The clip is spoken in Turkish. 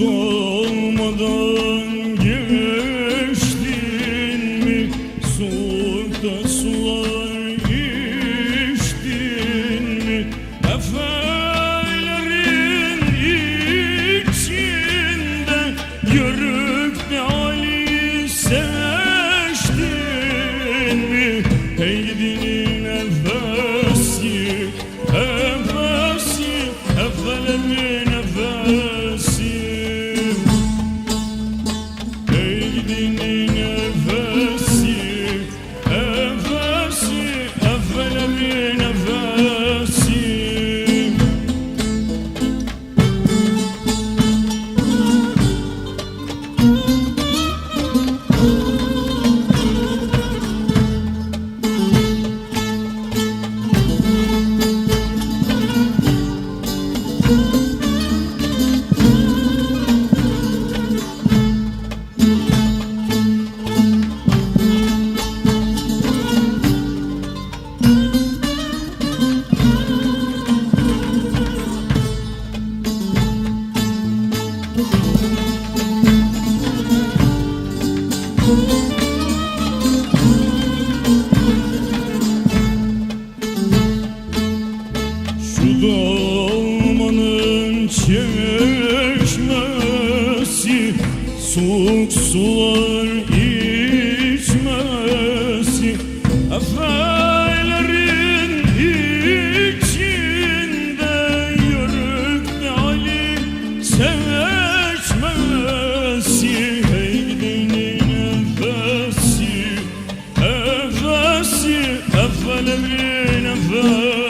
Dolmadan geçtin mi? Soğukta sular içtin mi? Efelerin içinde Yörükte Ali seçtin mi? Hey gidinin Şu çeşmesi Soğuk sular in a verse.